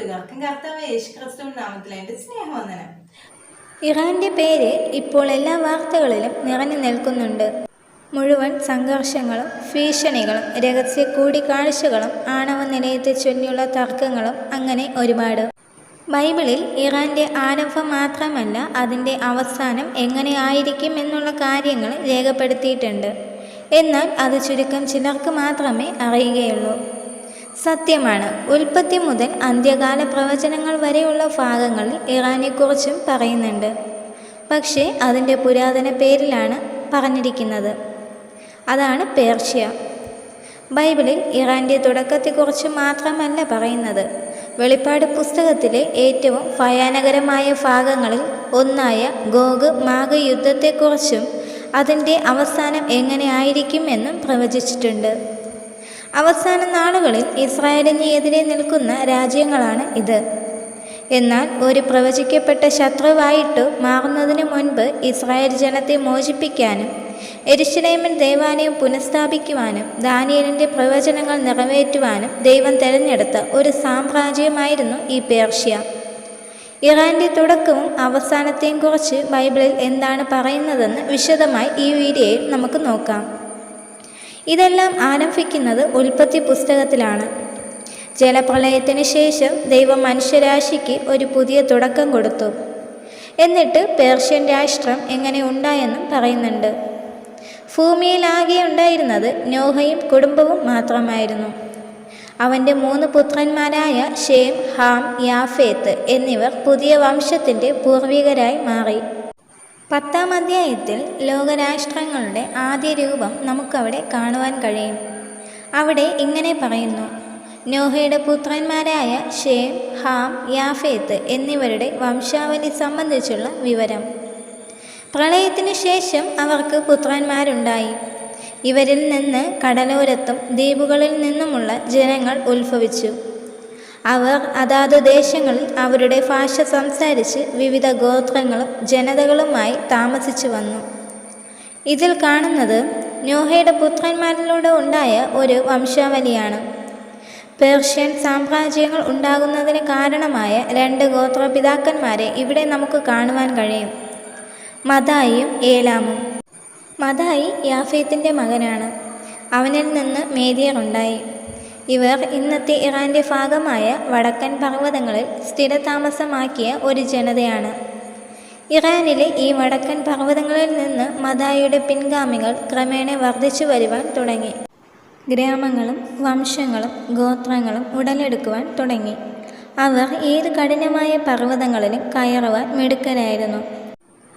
കൂട്ടുകാർക്കും കർത്താവ് യേശുക്രിസ്തു നാമത്തിൽ എന്റെ സ്നേഹവന്ദനം. ഇറാന്റെ പേര് ഇപ്പോൾ എല്ലാ വാർത്തകളിലും നിറഞ്ഞു നിൽക്കുന്നുണ്ട്. മുഴുവൻ സംഘർഷങ്ങളും ഭീഷണികളും രഹസ്യ കൂടിക്കാഴ്ചകളും ആണവ നിലയത്തെ ചൊല്ലിയുള്ള തർക്കങ്ങളും അങ്ങനെ ഒരുപാട്. ബൈബിളിൽ ഇറാന്റെ ആരംഭം മാത്രമല്ല അതിന്റെ അവസാനം എങ്ങനെയായിരിക്കും എന്നുള്ള കാര്യങ്ങൾ രേഖപ്പെടുത്തിയിട്ടുണ്ട്. എന്നാൽ അത് ചുരുക്കം ചിലർക്ക് മാത്രമേ അറിയുകയുള്ളൂ. സത്യമാണ്. ഉൽപ്പത്തി മുതൽ അന്ത്യകാല പ്രവചനങ്ങൾ വരെയുള്ള ഭാഗങ്ങളിൽ ഇറാനെക്കുറിച്ചും പറയുന്നുണ്ട്. പക്ഷേ അതിന്റെ പുരാതന പേരിലാണ് പറഞ്ഞിരിക്കുന്നത്. അതാണ് പേർഷ്യ. ബൈബിളിൽ ഇറാന്റെ തുടക്കത്തെക്കുറിച്ച് മാത്രമല്ല പറയുന്നത്. വെളിപ്പാട് പുസ്തകത്തിലെ ഏറ്റവും ഭയാനകരമായ ഭാഗങ്ങളിൽ ഒന്നായ ഗോഗ് മാഗ് യുദ്ധത്തെക്കുറിച്ചും അതിന്റെ അവസാനം എങ്ങനെയായിരിക്കും എന്നും പ്രവചിച്ചിട്ടുണ്ട്. അവസാന നാളുകളിൽ ഇസ്രായേലിന് എതിരെ നിൽക്കുന്ന രാജ്യങ്ങളാണ് ഇത്. എന്നാൽ ഒരു പ്രവചിക്കപ്പെട്ട ശത്രുവായിട്ട് മാറുന്നതിന് മുൻപ് ഇസ്രായേൽ ജനത്തെ മോചിപ്പിക്കാനും എരിശിലേമൻ ദേവാലയം പുനഃസ്ഥാപിക്കുവാനും ദാനിയലിന്റെ പ്രവചനങ്ങൾ നിറവേറ്റുവാനും ദൈവം തിരഞ്ഞെടുത്ത ഒരു സാമ്രാജ്യമായിരുന്നു ഈ പേർഷ്യ. ഇറാന്റെ തുടക്കവും അവസാനത്തെയും കുറിച്ച് ബൈബിളിൽ എന്താണ് പറയുന്നതെന്ന് വിശദമായി ഈ വീഡിയോയിൽ നമുക്ക് നോക്കാം. ഇതെല്ലാം ആരംഭിക്കുന്നത് ഉൽപ്പത്തി പുസ്തകത്തിലാണ്. ജലപ്രളയത്തിന് ശേഷം ദൈവം മനുഷ്യരാശിക്ക് ഒരു പുതിയ തുടക്കം കൊടുത്തു. എന്നിട്ട് പേർഷ്യൻ രാഷ്ട്രം എങ്ങനെ ഉണ്ടായെന്നും പറയുന്നുണ്ട്. ഭൂമിയിലാകെ ഉണ്ടായിരുന്നത് നോഹയും കുടുംബവും മാത്രമായിരുന്നു. അവന്റെ മൂന്ന് പുത്രന്മാരായ ഷേം ഹാം യാഫേത്ത് എന്നിവർ പുതിയ വംശത്തിന്റെ പൂർവികരായി മാറി. പത്താം അധ്യായത്തിൽ ലോകരാഷ്ട്രങ്ങളുടെ ആദ്യ രൂപം നമുക്കവിടെ കാണുവാൻ കഴിയും. അവിടെ ഇങ്ങനെ പറയുന്നു. നോഹയുടെ പുത്രന്മാരായ ഷേം ഹാം യാഫേത്ത് എന്നിവരുടെ വംശാവലി സംബന്ധിച്ചുള്ള വിവരം. പ്രളയത്തിനു ശേഷം അവർക്ക് പുത്രന്മാരുണ്ടായി. ഇവരിൽ നിന്ന് കടലോരത്തും ദ്വീപുകളിൽ നിന്നുമുള്ള ജനങ്ങൾ ഉത്ഭവിച്ചു. അവർ അതാത് ദേശങ്ങളിൽ അവരുടെ ഭാഷ സംസാരിച്ച് വിവിധ ഗോത്രങ്ങളും ജനതകളുമായി താമസിച്ചു വന്നു. ഇതിൽ കാണുന്നത് നോഹയുടെ പുത്രന്മാരിലൂടെ ഉണ്ടായ ഒരു വംശാവലിയാണ്. പേർഷ്യൻ സാമ്രാജ്യങ്ങൾ ഉണ്ടാകുന്നതിന് കാരണമായ രണ്ട് ഗോത്രപിതാക്കന്മാരെ ഇവിടെ നമുക്ക് കാണുവാൻ കഴിയും. മതായിയും ഏലാമും. മതായി യാഫേത്തിന്റെ മകനാണ്. അവനിൽ നിന്ന് മേദിയർ ഉണ്ടായി. ഇവർ ഇന്നത്തെ ഇറാന്റെ ഭാഗമായ വടക്കൻ പർവതങ്ങളിൽ സ്ഥിരതാമസമാക്കിയ ഒരു ജനതയാണ്. ഇറാനിലെ ഈ വടക്കൻ പർവതങ്ങളിൽ നിന്ന് മതായിയുടെ പിൻഗാമികൾ ക്രമേണ വർദ്ധിച്ചു വരുവാൻ തുടങ്ങി. ഗ്രാമങ്ങളും വംശങ്ങളും ഗോത്രങ്ങളും ഉടലെടുക്കുവാൻ തുടങ്ങി. അവർ ഏത് കഠിനമായ പർവതങ്ങളിലും കയറുവാൻ മിടുക്കരായിരുന്നു.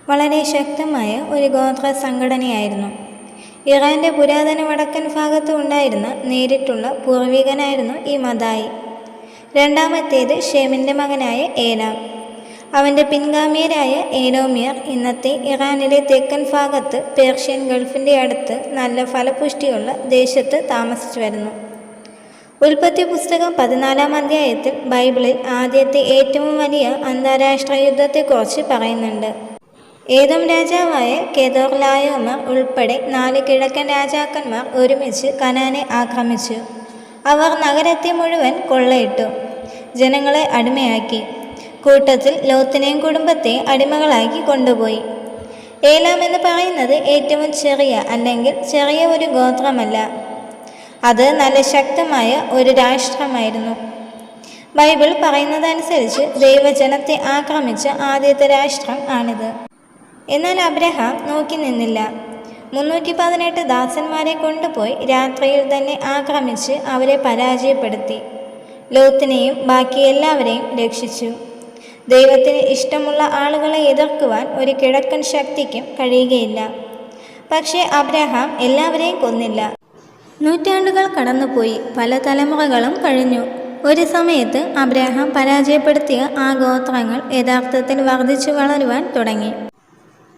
വളരെ ശക്തമായ ഒരു ഗോത്ര സംഘടനയായിരുന്നു. ഇറാന്റെ പുരാതന വടക്കൻ ഭാഗത്ത് ഉണ്ടായിരുന്ന നേരിട്ടുള്ള പൂർവികനായിരുന്നു ഈ മതായി രണ്ടാമത്തേത് ഷെമിന്റെ മകനായ ഏലാം അവന്റെ പിൻഗാമിയരായ ഏലോമിയർ ഇന്നത്തെ ഇറാനിലെ തെക്കൻ ഭാഗത്ത് പേർഷ്യൻ ഗൾഫിന്റെ അടുത്ത് നല്ല ഫലപുഷ്ടിയുള്ള ദേശത്ത് താമസിച്ചു വരുന്നു ഉൽപ്പത്തി പുസ്തകം പതിനാലാം അധ്യായത്തിൽ ബൈബിളിൽ ആദ്യത്തെ ഏറ്റവും വലിയ അന്താരാഷ്ട്ര യുദ്ധത്തെക്കുറിച്ച് പറയുന്നുണ്ട്. ഏതം രാജാവായ കെദോർലായോമർ ഉൾപ്പെടെ നാല് കിഴക്കൻ രാജാക്കന്മാർ ഒരുമിച്ച് കനാനെ ആക്രമിച്ചു. അവർ നഗരത്തെ മുഴുവൻ കൊള്ളയിട്ടു. ജനങ്ങളെ അടിമയാക്കി. കൂട്ടത്തിൽ ലോത്തിനെയും കുടുംബത്തെ അടിമകളാക്കി കൊണ്ടുപോയി. ഏലാം എന്ന് പറയുന്നത് ഏറ്റവും ചെറിയ അല്ലെങ്കിൽ ചെറിയ ഒരു ഗോത്രമല്ല. അത് നല്ല ശക്തമായ ഒരു രാഷ്ട്രമായിരുന്നു. ബൈബിൾ പറയുന്നതനുസരിച്ച് ദൈവജനത്തെ ആക്രമിച്ച ആദ്യത്തെ രാഷ്ട്രം ആണിത്. എന്നാൽ അബ്രഹാം നോക്കി നിന്നില്ല. മുന്നൂറ്റി പതിനെട്ട് ദാസന്മാരെ കൊണ്ടുപോയി രാത്രിയിൽ തന്നെ ആക്രമിച്ച് അവരെ പരാജയപ്പെടുത്തി. ലോത്തിനെയും ബാക്കി എല്ലാവരെയും രക്ഷിച്ചു. ദൈവത്തിന് ഇഷ്ടമുള്ള ആളുകളെ എതിർക്കുവാൻ ഒരു കിഴക്കൻ ശക്തിക്കും കഴിയുകയില്ല. പക്ഷേ അബ്രഹാം എല്ലാവരെയും കൊന്നില്ല. നൂറ്റാണ്ടുകൾ കടന്നുപോയി. പല തലമുറകളും കഴിഞ്ഞു. ഒരു സമയത്ത് അബ്രഹാം പരാജയപ്പെടുത്തിയ ആ ഗോത്രങ്ങൾ യഥാർത്ഥത്തിൽ വർദ്ധിച്ചു വളരുവാൻ തുടങ്ങി.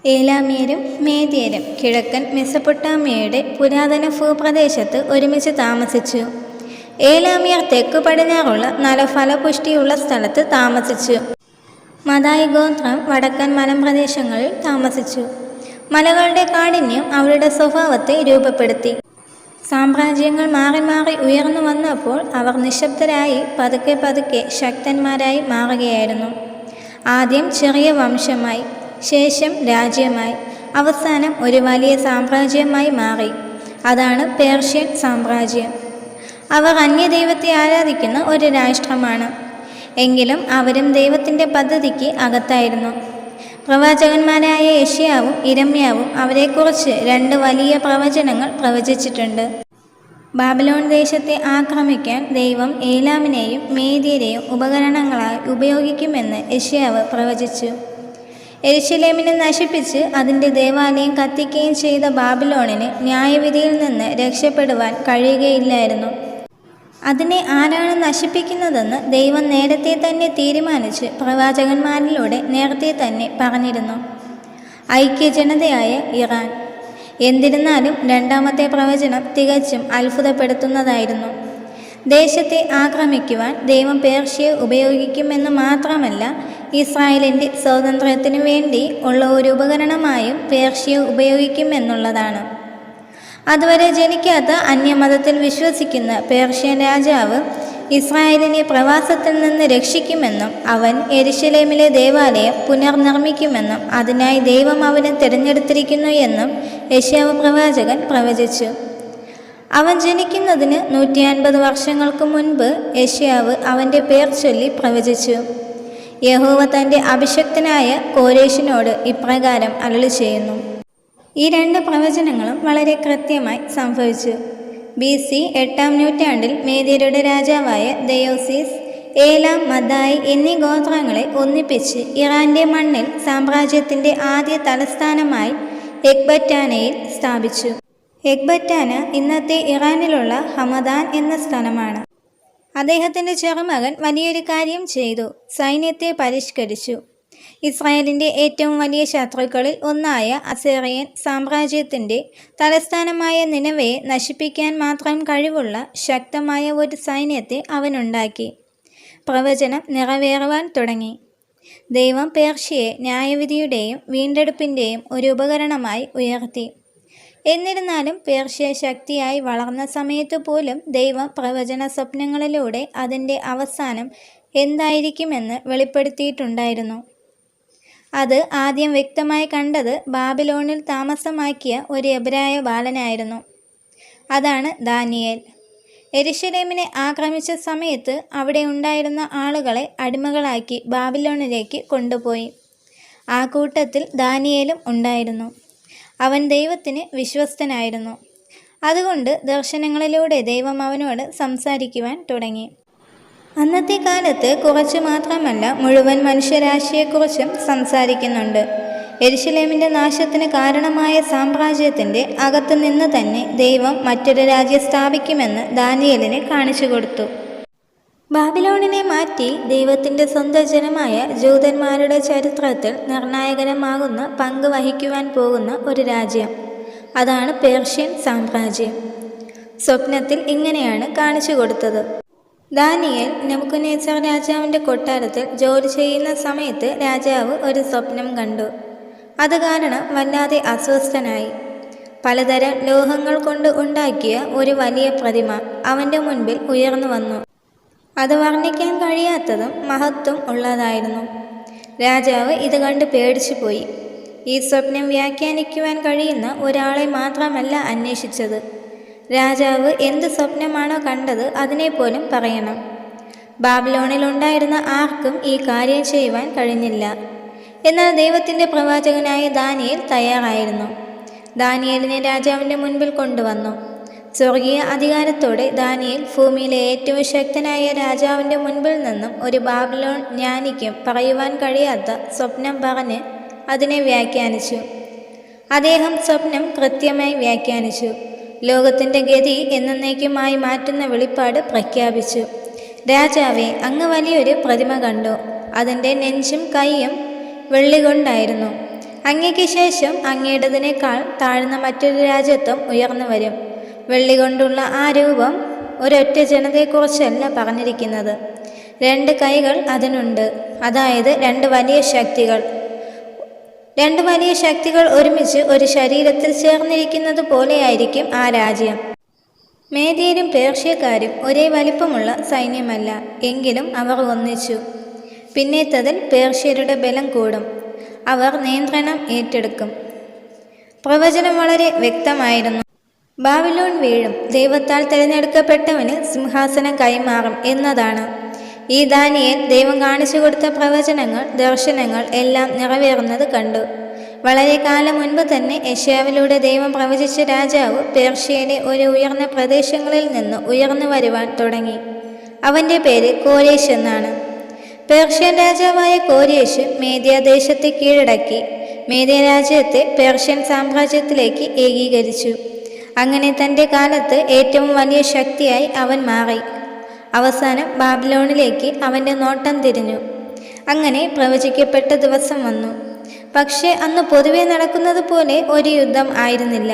ഏലാമിയരും മേദിയരും കിഴക്കൻ മെസ്സപ്പൊട്ടാമിയയുടെ പുരാതന ഭൂപ്രദേശത്ത് ഒരുമിച്ച് താമസിച്ചു. ഏലാമിയർ തെക്കു പടിഞ്ഞാറുള്ള നല്ല ഫലപുഷ്ടിയുള്ള സ്ഥലത്ത് താമസിച്ചു. മതായി ഗോത്രം വടക്കൻ മലമ്പ്രദേശങ്ങളിൽ താമസിച്ചു. മലകളുടെ കാഠിന്യം അവരുടെ സ്വഭാവത്തെ രൂപപ്പെടുത്തി. സാമ്രാജ്യങ്ങൾ മാറി മാറി ഉയർന്നു വന്നപ്പോൾ അവർ നിശബ്ദരായി പതുക്കെ പതുക്കെ ശക്തന്മാരായി മാറുകയായിരുന്നു. ആദ്യം ചെറിയ വംശമായി ശേഷം രാജ്യമായി. അവസാനം ഒരു വലിയ സാമ്രാജ്യമായി മാറി. അതാണ് പേർഷ്യൻ സാമ്രാജ്യം. അവർ അന്യദൈവത്തെ ആരാധിക്കുന്ന ഒരു രാഷ്ട്രമാണ്. എങ്കിലും അവരും ദൈവത്തിന്റെ പദ്ധതിക്ക് അകത്തായിരുന്നു. പ്രവാചകന്മാരായ യഷ്യാവും ഇരമ്യാവും അവരെക്കുറിച്ച് രണ്ട് വലിയ പ്രവചനങ്ങൾ പ്രവചിച്ചിട്ടുണ്ട്. ബാബലോൺ ദേശത്തെ ആക്രമിക്കാൻ ദൈവം ഏലാമിനെയും മേദ്യരെയും ഉപകരണങ്ങളായി ഉപയോഗിക്കുമെന്ന് യഷ്യാവ് പ്രവചിച്ചു. എരിശിലേമിനെ നശിപ്പിച്ച് അതിന്റെ ദേവാലയം കത്തിക്കുകയും ചെയ്ത ബാബിലോണിന് ന്യായവിധിയിൽ നിന്ന് രക്ഷപ്പെടുവാൻ കഴിയുകയില്ലായിരുന്നു. അതിനെ ആരാണ് നശിപ്പിക്കുന്നതെന്ന് ദൈവം നേരത്തെ തന്നെ തീരുമാനിച്ച് പ്രവാചകന്മാരിലൂടെ നേരത്തെ തന്നെ പറഞ്ഞിരുന്നു. ഐക്യജനതയായ ഇറാൻ. എന്നിരുന്നാലും രണ്ടാമത്തെ പ്രവചനം തികച്ചും അത്ഭുതപ്പെടുത്തുന്നതായിരുന്നു. ദേശത്തെ ആക്രമിക്കുവാൻ ദൈവം പേർഷ്യയെ ഉപയോഗിക്കുമെന്ന് മാത്രമല്ല ഇസ്രായേലിന്റെ സ്വാതന്ത്ര്യത്തിനു വേണ്ടി ഉള്ള ഒരു ഉപകരണമായും പേർഷ്യ ഉപയോഗിക്കുമെന്നുള്ളതാണ്. അതുവരെ ജനിക്കാത്ത അന്യമതത്തിൽ വിശ്വസിക്കുന്ന പേർഷ്യൻ രാജാവ് ഇസ്രായേലിനെ പ്രവാസത്തിൽ നിന്ന് രക്ഷിക്കുമെന്നും അവൻ എരിശലേമിലെ ദേവാലയം പുനർനിർമ്മിക്കുമെന്നും അതിനായി ദൈവം അവനെ തിരഞ്ഞെടുത്തിരിക്കുന്നു എന്നും യശാവ് പ്രവാചകൻ പ്രവചിച്ചു. അവൻ ജനിക്കുന്നതിന് നൂറ്റി അൻപത് വർഷങ്ങൾക്ക് മുൻപ് യശ്യാവ് അവന്റെ പേർ ചൊല്ലി പ്രവചിച്ചു. യഹോവ തന്റെ അഭിഷക്തനായ കോരേഷിനോട് ഇപ്രകാരം അരളി ചെയ്യുന്നു. ഈ രണ്ട് പ്രവചനങ്ങളും വളരെ കൃത്യമായി സംഭവിച്ചു. ബി സി എട്ടാം നൂറ്റാണ്ടിൽ മേദിയരുടെ രാജാവായ ദയോസിസ് ഏലാം മദായി എന്നീ ഗോത്രങ്ങളെ ഒന്നിപ്പിച്ച് ഇറാന്റെ മണ്ണിൽ സാമ്രാജ്യത്തിന്റെ ആദ്യ തലസ്ഥാനമായി എക്ബറ്റാനയിൽ സ്ഥാപിച്ചു. എക്ബറ്റാന ഇന്നത്തെ ഇറാനിലുള്ള ഹമദാൻ എന്ന സ്ഥലമാണ്. അദ്ദേഹത്തിന്റെ ചെറുമകൻ വലിയൊരു കാര്യം ചെയ്തു. സൈന്യത്തെ പരിഷ്കരിച്ചു. ഇസ്രായേലിന്റെ ഏറ്റവും വലിയ ശത്രുക്കളിൽ ഒന്നായ അസേറിയൻ സാമ്രാജ്യത്തിന്റെ തലസ്ഥാനമായ നിലവയെ നശിപ്പിക്കാൻ മാത്രം കഴിവുള്ള ശക്തമായ ഒരു സൈന്യത്തെ അവനുണ്ടാക്കി. പ്രവചനം നിറവേറുവാൻ തുടങ്ങി. ദൈവം പേർഷ്യയെ ന്യായവിധിയുടെയും വീണ്ടെടുപ്പിന്റെയും ഒരു ഉപകരണമായി ഉയർത്തി. എന്നിരുന്നാലും പേർഷ്യ ശക്തിയായി വളർന്ന സമയത്തു പോലും ദൈവം പ്രവചന സ്വപ്നങ്ങളിലൂടെ അതിന്റെ അവസാനം എന്തായിരിക്കുമെന്ന് വെളിപ്പെടുത്തിയിട്ടുണ്ടായിരുന്നു. അത് ആദ്യം വ്യക്തമായി കണ്ടത് ബാബിലോണിൽ താമസമാക്കിയ ഒരു എബ്രായ ബാലനായിരുന്നു. അതാണ് ദാനിയേൽ. എരിശലേമിനെ ആക്രമിച്ച സമയത്ത് അവിടെ ഉണ്ടായിരുന്ന ആളുകളെ അടിമകളാക്കി ബാബിലോണിലേക്ക് കൊണ്ടുപോയി. ആ കൂട്ടത്തിൽ ദാനിയേലും ഉണ്ടായിരുന്നു. അവൻ ദൈവത്തിന് വിശ്വസ്തനായിരുന്നു. അതുകൊണ്ട് ദർശനങ്ങളിലൂടെ ദൈവം അവനോട് സംസാരിക്കുവാൻ തുടങ്ങി. അന്നത്തെ കാലത്ത് കുറച്ച് മാത്രമല്ല മുഴുവൻ മനുഷ്യരാശിയെക്കുറിച്ചും സംസാരിക്കുന്നുണ്ട്. എരിശിലേമിന്റെ നാശത്തിന് കാരണമായ സാമ്രാജ്യത്തിന്റെ അകത്തുനിന്ന് തന്നെ ദൈവം മറ്റൊരു രാജ്യം സ്ഥാപിക്കുമെന്ന് ദാനിയലിനെ കാണിച്ചു കൊടുത്തു. ബാബിലോണിനെ മാറ്റി ദൈവത്തിന്റെ സ്വന്തം ജനമായ ജൂതന്മാരുടെ ചരിത്രത്തിൽ നിർണായകരമാകുന്ന പങ്ക് വഹിക്കുവാൻ പോകുന്ന ഒരു രാജ്യം. അതാണ് പേർഷ്യൻ സാമ്രാജ്യം. സ്വപ്നത്തിൽ ഇങ്ങനെയാണ് കാണിച്ചു കൊടുത്തത്. ദാനിയൽ നെബുക്കനേസർ രാജാവിന്റെ കൊട്ടാരത്തിൽ ജോലി ചെയ്യുന്ന സമയത്ത് രാജാവ് ഒരു സ്വപ്നം കണ്ടു. അത് കാരണം വല്ലാതെ അസ്വസ്ഥനായി. പലതരം ലോഹങ്ങൾ കൊണ്ട് ഉണ്ടാക്കിയ ഒരു വലിയ പ്രതിമ അവന്റെ മുൻപിൽ ഉയർന്നു വന്നു. അത് വർണിക്കാൻ കഴിയാത്തതും മഹത്വം ഉള്ളതായിരുന്നു. രാജാവ് ഇത് കണ്ട് പേടിച്ചു പോയി ഈ സ്വപ്നം വ്യാഖ്യാനിക്കുവാൻ കഴിയുന്ന ഒരാളെ മാത്രമല്ല അന്വേഷിച്ചത്. രാജാവ് എന്ത് സ്വപ്നമാണോ കണ്ടത് അതിനെപ്പോലും പറയണം. ബാബിലോണിൽ ഉണ്ടായിരുന്ന ആർക്കും ഈ കാര്യം ചെയ്യുവാൻ കഴിഞ്ഞില്ല. എന്നാൽ ദൈവത്തിന്റെ പ്രവാചകനായ ദാനിയേൽ തയ്യാറായിരുന്നു. ദാനിയേലിനെ രാജാവിന്റെ മുൻപിൽ കൊണ്ടുവന്നു. സ്വർഗീയ അധികാരത്തോടെ ദാനിയേൽ ഭൂമിയിലെ ഏറ്റവും ശക്തനായ രാജാവിന്റെ മുൻപിൽ നിന്നും ഒരു ബാബിലോൺ ജ്ഞാനിക്കും പറയുവാൻ കഴിയാത്ത സ്വപ്നം പറഞ്ഞ് അതിനെ വ്യാഖ്യാനിച്ചു. അദ്ദേഹം സ്വപ്നം കൃത്യമായി വ്യാഖ്യാനിച്ചു. ലോകത്തിന്റെ ഗതി എന്നേക്കുമായി മാറ്റുന്ന വെളിപ്പാട് പ്രഖ്യാപിച്ചു. രാജാവെ അങ്ങ് വലിയൊരു പ്രതിമ കണ്ടു. അതിന്റെ നെഞ്ചും കൈയും വെള്ളി കൊണ്ടായിരുന്നു അങ്ങയ്ക്ക് ശേഷം അങ്ങയുടേതിനേക്കാൾ താഴ്ന്ന മറ്റൊരു രാജ്യത്വം ഉയർന്നു വരും. വെള്ളി കൊണ്ടുള്ള ആ രൂപം ഒരൊറ്റ ജനതയെക്കുറിച്ചല്ല പറഞ്ഞിരിക്കുന്നത്. രണ്ട് കൈകൾ അതിനുണ്ട്. അതായത് രണ്ട് വലിയ ശക്തികൾ. രണ്ട് വലിയ ശക്തികൾ ഒരുമിച്ച് ഒരു ശരീരത്തിൽ ചേർന്നിരിക്കുന്നത് പോലെയായിരിക്കും ആ രാജ്യം. മേദിയരും പേർഷ്യക്കാരും ഒരേ വലിപ്പമുള്ള സൈന്യമല്ല. എങ്കിലും അവർ ഒന്നിച്ചു. പിന്നേത്തതിൽ പേർഷ്യരുടെ ബലം കൂടും. അവർ നിയന്ത്രണം ഏറ്റെടുക്കും. പ്രവചനം വളരെ വ്യക്തമായിരുന്നു. ബാബിലോൺ വീഴും. ദൈവത്താൽ തിരഞ്ഞെടുക്കപ്പെട്ടവന് സിംഹാസനം കൈമാറും എന്നതാണ്. ഈ ദാനിയേൽ ദൈവം കാണിച്ചു കൊടുത്ത പ്രവചനങ്ങൾ ദർശനങ്ങൾ എല്ലാം നിറവേറുന്നത് കണ്ടു. വളരെ കാലം മുൻപ് തന്നെ ഏഷ്യാവിലൂടെ ദൈവം പ്രവചിച്ച രാജാവ് പേർഷ്യയിലെ ഒരു ഉയർന്ന പ്രദേശങ്ങളിൽ നിന്ന് ഉയർന്നു വരുവാൻ തുടങ്ങി. അവന്റെ പേര് കോരേശ് എന്നാണ്. പേർഷ്യൻ രാജാവായ കോരേശ് മേദ്യ ദേശത്തെ കീഴടക്കി മേദ്യ രാജ്യത്തെ പേർഷ്യൻ സാമ്രാജ്യത്തിലേക്ക് ഏകീകരിച്ചു. അങ്ങനെ തന്റെ കാലത്ത് ഏറ്റവും വലിയ ശക്തിയായി അവൻ മാറി. അവസാനം ബാബിലോണിലേക്ക് അവന്റെ നോട്ടം തിരിഞ്ഞു. അങ്ങനെ പ്രവചിക്കപ്പെട്ട ദിവസം വന്നു. പക്ഷേ അന്ന് പൊതുവെ നടക്കുന്നത് പോലെ ഒരു യുദ്ധം ആയിരുന്നില്ല.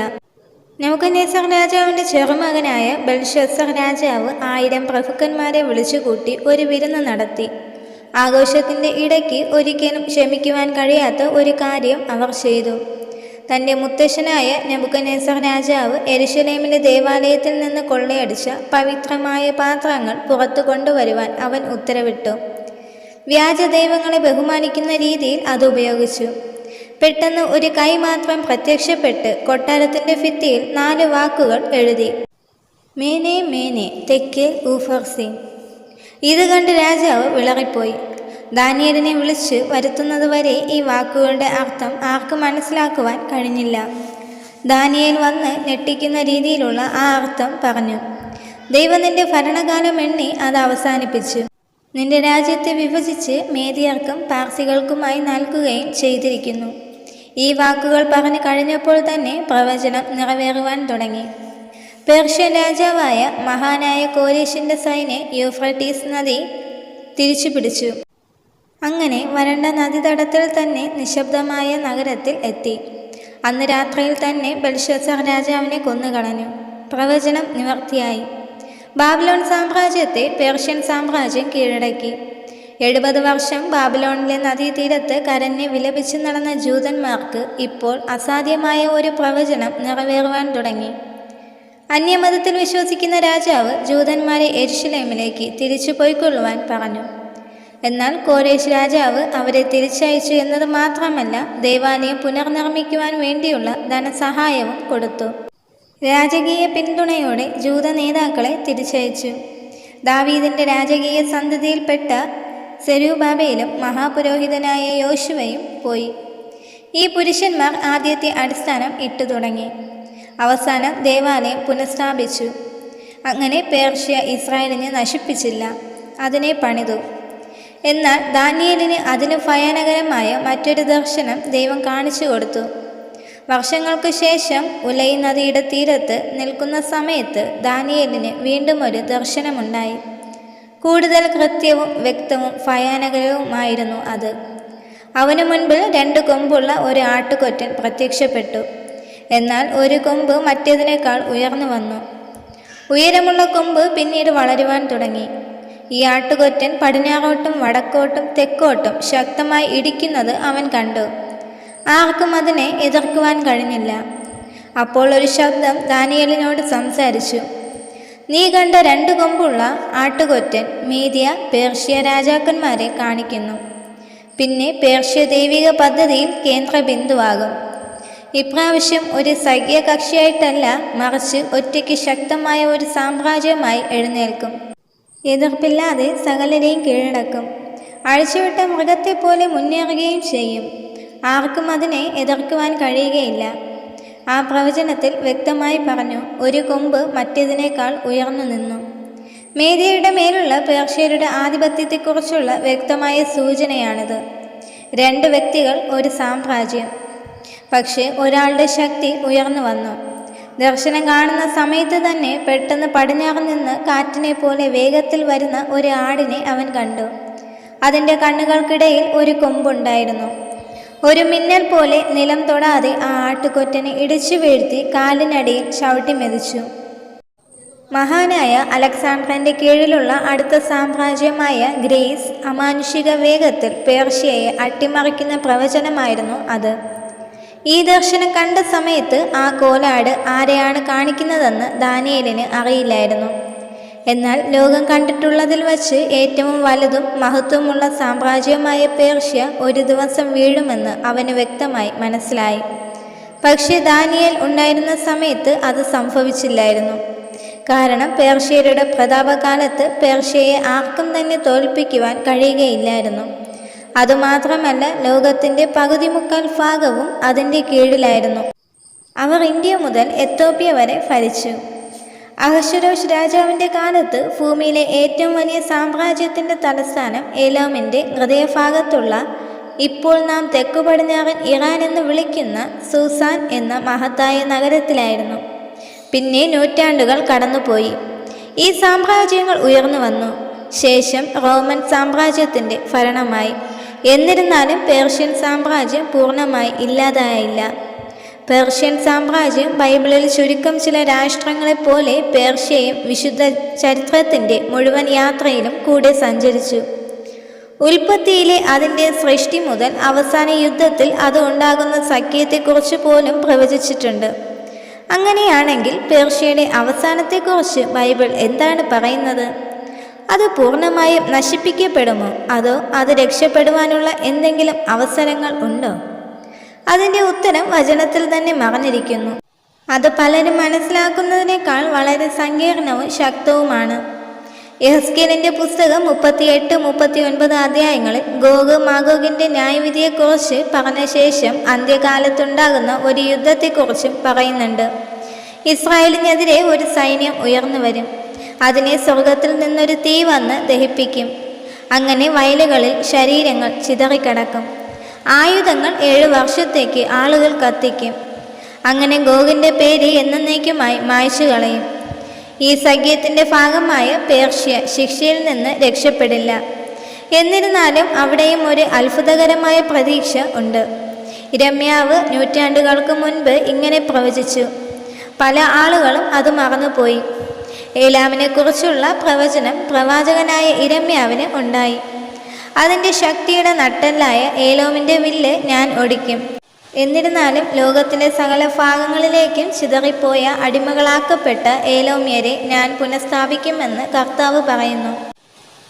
നെബുക്കദ്നേസർ രാജാവിന്റെ ചെറുമകനായ ബൽഷസർ രാജാവ് ആയിരം പ്രഭുക്കന്മാരെ വിളിച്ചുകൂട്ടി ഒരു വിരുന്ന് നടത്തി. ആഘോഷത്തിന്റെ ഇടയ്ക്ക് ഒരിക്കലും ക്ഷമിക്കുവാൻ കഴിയാത്ത ഒരു കാര്യം അവർ ചെയ്തു. തന്റെ മുത്തശ്ശനായ നബുക്കനേസർ രാജാവ് എരുശലേമിലെ ദേവാലയത്തിൽ നിന്ന് കൊള്ളയടിച്ച പവിത്രമായ പാത്രങ്ങൾ പുറത്തു കൊണ്ടുവരുവാൻ അവൻ ഉത്തരവിട്ടു. വ്യാജ ദൈവങ്ങളെ ബഹുമാനിക്കുന്ന രീതിയിൽ അത് ഉപയോഗിച്ചു. പെട്ടെന്ന് ഒരു കൈ മാത്രം പ്രത്യക്ഷപ്പെട്ട് കൊട്ടാരത്തിന്റെ ഭിത്തിയിൽ നാല് വാക്കുകൾ എഴുതി. മേനെ മേനെ ഊഫർ സിംഗ്. ഇത് കണ്ട് രാജാവ് വിളറിപ്പോയി. ദാനിയലിനെ വിളിച്ച് വരുത്തുന്നതുവരെ ഈ വാക്കുകളുടെ അർത്ഥം ആർക്കും മനസ്സിലാക്കുവാൻ കഴിഞ്ഞില്ല. ദാനിയൽ വന്ന് ഞെട്ടിക്കുന്ന രീതിയിലുള്ള ആ അർത്ഥം പറഞ്ഞു. ദൈവം നിന്റെ ഭരണകാലം എണ്ണി അത് അവസാനിപ്പിച്ചു. നിന്റെ രാജ്യത്തെ വിഭജിച്ച് മേദിയർക്കും പാർസികൾക്കുമായി നൽകുകയും ചെയ്തിരിക്കുന്നു. ഈ വാക്കുകൾ പറഞ്ഞു കഴിഞ്ഞപ്പോൾ തന്നെ പ്രവചനം നിറവേറുവാൻ തുടങ്ങി. പേർഷ്യൻ രാജാവായ മഹാനായ കോരേഷിന്റെ സൈന്യം യൂഫ്രട്ടീസ് നദി തിരിച്ചു പിടിച്ചു അങ്ങനെ വരണ്ട നദീതടത്തിൽ തന്നെ നിശബ്ദമായ നഗരത്തിൽ എത്തി. അന്ന് രാത്രിയിൽ തന്നെ ബൽഷസർ രാജാവിനെ കൊന്നുകളഞ്ഞു. പ്രവചനം നിവർത്തിയായി. ബാബിലോൺ സാമ്രാജ്യത്തെ പേർഷ്യൻ സാമ്രാജ്യം കീഴടക്കി. എഴുപത് വർഷം ബാബിലോണിലെ നദീതീരത്ത് കരഞ്ഞ് വിലപിച്ചു നടന്ന ജൂതന്മാർക്ക് ഇപ്പോൾ അസാധ്യമായ ഒരു പ്രവചനം നിറവേറുവാൻ തുടങ്ങി. അന്യമതത്തിൽ വിശ്വസിക്കുന്ന രാജാവ് ജൂതന്മാരെ എരിശിലേമിലേക്ക് തിരിച്ചു പോയിക്കൊള്ളുവാൻ പറഞ്ഞു. എന്നാൽ കോരേശ് രാജാവ് അവരെ തിരിച്ചയച്ചു എന്നത് മാത്രമല്ല ദേവാലയം പുനർനിർമ്മിക്കുവാൻ വേണ്ടിയുള്ള ധനസഹായവും കൊടുത്തു. രാജകീയ പിന്തുണയോടെ ജൂത നേതാക്കളെ തിരിച്ചയച്ചു. ദാവീദിന്റെ രാജകീയ സന്തതിയിൽപ്പെട്ട സെരൂബാബയിലും മഹാപുരോഹിതനായ യോശുവയും പോയി. ഈ പുരുഷന്മാർ ആദ്യത്തെ അടിസ്ഥാനം ഇട്ടു തുടങ്ങി. അവസാനം ദേവാലയം പുനഃസ്ഥാപിച്ചു. അങ്ങനെ പേർഷ്യ ഇസ്രായേലിനെ നശിപ്പിച്ചില്ല. അതിനെ പണിതു. എന്നാൽ ദാനിയലിന് അതിന് ഭയാനകരമായ മറ്റൊരു ദർശനം ദൈവം കാണിച്ചു കൊടുത്തു. വർഷങ്ങൾക്ക് ശേഷം ഉലൈ നദിയുടെ തീരത്ത് നിൽക്കുന്ന സമയത്ത് ദാനിയലിന് വീണ്ടും ഒരു ദർശനമുണ്ടായി. കൂടുതൽ കൃത്യവും വ്യക്തവും ഭയാനകരവുമായിരുന്നു അത്. അവന് മുൻപിൽ രണ്ട് കൊമ്പുള്ള ഒരു ആട്ടുകൊറ്റൻ പ്രത്യക്ഷപ്പെട്ടു. എന്നാൽ ഒരു കൊമ്പ് മറ്റേതിനേക്കാൾ ഉയർന്നു വന്നു. ഉയരമുള്ള കൊമ്പ് പിന്നീട് വളരുവാൻ തുടങ്ങി. ഈ ആട്ടുകൊറ്റൻ പടിഞ്ഞാറോട്ടും വടക്കോട്ടും തെക്കോട്ടും ശക്തമായി ഇടിക്കുന്നത് അവൻ കണ്ടു. ആർക്കും അതിനെ എതിർക്കുവാൻ കഴിഞ്ഞില്ല. അപ്പോൾ ഒരു ശബ്ദം ദാനിയലിനോട് സംസാരിച്ചു. നീ കണ്ട രണ്ട് കൊമ്പുള്ള ആട്ടുകൊറ്റൻ മീതിയ പേർഷ്യ രാജാക്കന്മാരെ കാണിക്കുന്നു. പിന്നെ പേർഷ്യ ദൈവിക പദ്ധതിയിൽ കേന്ദ്ര ബിന്ദുവാകും ഇപ്രാവശ്യം ഒരു സഖ്യകക്ഷിയായിട്ടല്ല മറിച്ച് ഒറ്റയ്ക്ക് ശക്തമായ ഒരു സാമ്രാജ്യമായി എഴുന്നേൽക്കും. എതിർപ്പില്ലാതെ സകലരെയും കീഴടക്കും. അഴിച്ചുവിട്ട മൃഗത്തെപ്പോലെ മുന്നേറുകയും ചെയ്യും. ആർക്കും അതിനെ എതിർക്കുവാൻ കഴിയുകയില്ല. ആ പ്രവചനത്തിൽ വ്യക്തമായി പറഞ്ഞു ഒരു കൊമ്പ് മറ്റേതിനേക്കാൾ ഉയർന്നു നിന്നു. മേദിയയുടെ മേലുള്ള പേർഷ്യരുടെ ആധിപത്യത്തെക്കുറിച്ചുള്ള വ്യക്തമായ സൂചനയാണിത്. രണ്ട് വ്യക്തികൾ ഒരു സാമ്രാജ്യം. പക്ഷേ ഒരാളുടെ ശക്തി ഉയർന്നു വന്നു. ദർശനം കാണുന്ന സമയത്ത് തന്നെ പെട്ടെന്ന് പടിഞ്ഞാറ് നിന്ന് കാറ്റിനെ പോലെ വേഗത്തിൽ വരുന്ന ഒരു ആടിനെ അവൻ കണ്ടു. അതിന്റെ കണ്ണുകൾക്കിടയിൽ ഒരു കൊമ്പുണ്ടായിരുന്നു. ഒരു മിന്നൽ പോലെ നിലം തൊടാതെ ആ ആട്ടുകൊറ്റനെ ഇടിച്ചു വീഴ്ത്തി കാലിനടിയിൽ ചവിട്ടി മെതിച്ചു. മഹാനായ അലക്സാണ്ടറിന്റെ കീഴിലുള്ള അടുത്ത സാമ്രാജ്യമായ ഗ്രീസ് അമാനുഷിക വേഗത്തിൽ പേർഷ്യയെ അട്ടിമറിക്കുന്ന പ്രവചനമായിരുന്നു അത്. ഈ ദർശനം കണ്ട സമയത്ത് ആ കോലാട് ആരെയാണ് കാണിക്കുന്നതെന്ന് ദാനിയേലിന് അറിയില്ലായിരുന്നു. എന്നാൽ ലോകം കണ്ടിട്ടുള്ളതിൽ വച്ച് ഏറ്റവും വലുതും മഹത്വമുള്ള സാമ്രാജ്യമായ പേർഷ്യ ഒരു ദിവസം വീഴുമെന്ന് അവന് വ്യക്തമായി മനസ്സിലായി. പക്ഷേ ദാനിയേൽ ഉണ്ടായിരുന്ന സമയത്ത് അത് സംഭവിച്ചില്ലായിരുന്നു. കാരണം പേർഷ്യരുടെ പ്രതാപകാലത്ത് പേർഷ്യയെ ആർക്കും തന്നെ തോൽപ്പിക്കുവാൻ കഴിയുകയില്ലായിരുന്നു. അതുമാത്രമല്ല ലോകത്തിന്റെ പകുതി മുക്കാൽ ഭാഗവും അതിന്റെ കീഴിലായിരുന്നു. അവർ ഇന്ത്യ മുതൽ എത്തോപ്യ വരെ ഭരിച്ചു. അഹശ്വരോഷ് രാജാവിന്റെ കാലത്ത് ഭൂമിയിലെ ഏറ്റവും വലിയ സാമ്രാജ്യത്തിന്റെ തലസ്ഥാനം ഏലോമിന്റെ ഹൃദയഭാഗത്തുള്ള ഇപ്പോൾ നാം തെക്കു പടിഞ്ഞാറൻ ഇറാൻ എന്ന് വിളിക്കുന്ന സൂസാൻ എന്ന മഹത്തായ നഗരത്തിലായിരുന്നു. പിന്നെ നൂറ്റാണ്ടുകൾ കടന്നുപോയി. ഈ സാമ്രാജ്യങ്ങൾ ഉയർന്നു വന്നു. ശേഷം റോമൻ സാമ്രാജ്യത്തിന്റെ ഭരണമായി. എന്നിരുന്നാലും പേർഷ്യൻ സാമ്രാജ്യം പൂർണമായി ഇല്ലാതായില്ല. പേർഷ്യൻ സാമ്രാജ്യം ബൈബിളിൽ ചുരുക്കം ചില രാഷ്ട്രങ്ങളെപ്പോലെ പേർഷ്യയും വിശുദ്ധ ചരിത്രത്തിന്റെ മുഴുവൻ യാത്രയിലും കൂടെ സഞ്ചരിച്ചു. ഉൽപ്പത്തിയിലെ അതിന്റെ സൃഷ്ടി മുതൽ അവസാന യുദ്ധത്തിൽ അത് ഉണ്ടാകുന്ന സഖ്യത്തെക്കുറിച്ച് പോലും പ്രവചിച്ചിട്ടുണ്ട്. അങ്ങനെയാണെങ്കിൽ പേർഷ്യയുടെ അവസാനത്തെക്കുറിച്ച് ബൈബിൾ എന്താണ് പറയുന്നത്? അത് പൂർണമായും നശിപ്പിക്കപ്പെടുമോ? അതോ അത് രക്ഷപ്പെടുവാനുള്ള എന്തെങ്കിലും അവസരങ്ങൾ ഉണ്ടോ? അതിന്റെ ഉത്തരം വചനത്തിൽ തന്നെ മറഞ്ഞിരിക്കുന്നു. അത് പലരും മനസ്സിലാക്കുന്നതിനേക്കാൾ വളരെ സങ്കീർണവും ശക്തവുമാണ്. യഹസ്കേലിന്റെ പുസ്തകം മുപ്പത്തിയെട്ട് മുപ്പത്തി ഒൻപത് അധ്യായങ്ങളിൽ ഗോഗ് മാഗോഗിന്റെ ന്യായവിധിയെക്കുറിച്ച് പറഞ്ഞ ശേഷം അന്ത്യകാലത്തുണ്ടാകുന്ന ഒരു യുദ്ധത്തെക്കുറിച്ചും പറയുന്നുണ്ട്. ഇസ്രായേലിനെതിരെ ഒരു സൈന്യം ഉയർന്നു വരും അതിനെ സ്വർഗത്തിൽ നിന്നൊരു തീ വന്ന് ദഹിപ്പിക്കും. അങ്ങനെ വയലുകളിൽ ശരീരങ്ങൾ ചിതറിക്കിടക്കും. ആയുധങ്ങൾ ഏഴു വർഷത്തേക്ക് ആളുകൾ കത്തിക്കും. അങ്ങനെ ഗോഗിന്റെ പേര് എന്നേക്കുമായി മായ്ച്ചു കളയും. ഈ സഖ്യത്തിന്റെ ഭാഗമായ പേർഷ്യ ശിക്ഷയിൽ നിന്ന് രക്ഷപ്പെടില്ല. എന്നിരുന്നാലും അവിടെയും ഒരു അത്ഭുതകരമായ പ്രതീക്ഷ ഉണ്ട്. രമ്യാവ് നൂറ്റാണ്ടുകൾക്ക് മുൻപ് ഇങ്ങനെ പ്രവചിച്ചു. പല ആളുകളും അത് മറന്നുപോയി. ഏലാമിനെക്കുറിച്ചുള്ള പ്രവചനം പ്രവാചകനായ ഇരമ്യാവിന് ഉണ്ടായി. അതിന്റെ ശക്തിയുടെ നട്ടല്ലായ ഏലോമിന്റെ വില്ല് ഞാൻ ഒടിക്കും. എന്നിരുന്നാലും ലോകത്തിലെ സകല ഭാഗങ്ങളിലേക്കും ചിതറിപ്പോയ അടിമകളാക്കപ്പെട്ട ഏലോമ്യരെ ഞാൻ പുനഃസ്ഥാപിക്കുമെന്ന് കർത്താവ് പറയുന്നു.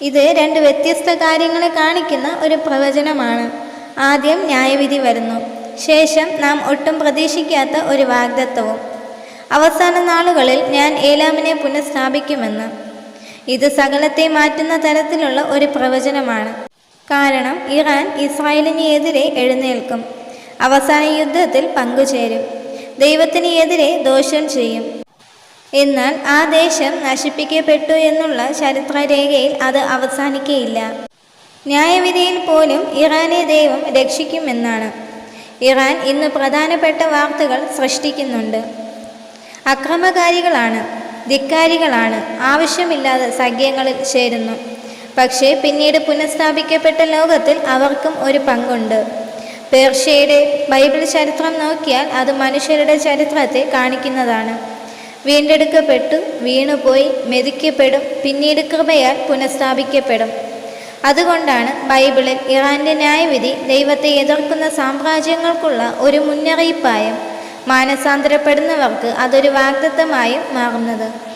ഇത് രണ്ട് വ്യത്യസ്ത കാര്യങ്ങളെ കാണിക്കുന്ന ഒരു പ്രവചനമാണ്. ആദ്യം ന്യായവിധി വരുന്നു. ശേഷം നാം ഒട്ടും പ്രതീക്ഷിക്കാത്ത ഒരു വാഗ്ദത്വവും അവസാന നാളുകളിൽ ഞാൻ ഏലാമിനെ പുനഃസ്ഥാപിക്കുമെന്ന്. ഇത് സകലത്തെ മാറ്റുന്ന തരത്തിലുള്ള ഒരു പ്രവചനമാണ്. കാരണം ഇറാൻ ഇസ്രായേലിനെതിരെ എഴുന്നേൽക്കും. അവസാന യുദ്ധത്തിൽ പങ്കുചേരും. ദൈവത്തിന് എതിരെ ദോഷം ചെയ്യും. എന്നാൽ ആ ദേശം നശിപ്പിക്കപ്പെട്ടു എന്നുള്ള ചരിത്രരേഖയിൽ അത് അവസാനിക്കയില്ല. ന്യായവിധിയിൽ പോലും ഇറാനെ ദൈവം രക്ഷിക്കുമെന്നാണ്. ഇറാൻ ഇന്ന് പ്രധാനപ്പെട്ട വാർത്തകൾ സൃഷ്ടിക്കുന്നുണ്ട്. അക്രമകാരികളാണ് ധിക്കാരികളാണ് ആവശ്യമില്ലാതെ സഖ്യങ്ങളിൽ ചേരുന്നു. പക്ഷേ പിന്നീട് പുനഃസ്ഥാപിക്കപ്പെട്ട ലോകത്തിൽ അവർക്കും ഒരു പങ്കുണ്ട്. പേർഷ്യയുടെ ബൈബിൾ ചരിത്രം നോക്കിയാൽ അത് മനുഷ്യരുടെ ചരിത്രത്തെ കാണിക്കുന്നതാണ്. വീണ്ടെടുക്കപ്പെട്ടു വീണുപോയി മെതിക്കപ്പെടും പിന്നീട് കൃപയാൽ പുനഃസ്ഥാപിക്കപ്പെടും. അതുകൊണ്ടാണ് ബൈബിളിൽ ഇറാന്റെ ന്യായവിധി ദൈവത്തെ എതിർക്കുന്ന സാമ്രാജ്യങ്ങൾക്കുള്ള ഒരു മുന്നറിയിപ്പായും മാനസാന്തരപ്പെടുന്നവർക്ക് അതൊരു വാഗ്ദത്തമായും മാറുന്നത്.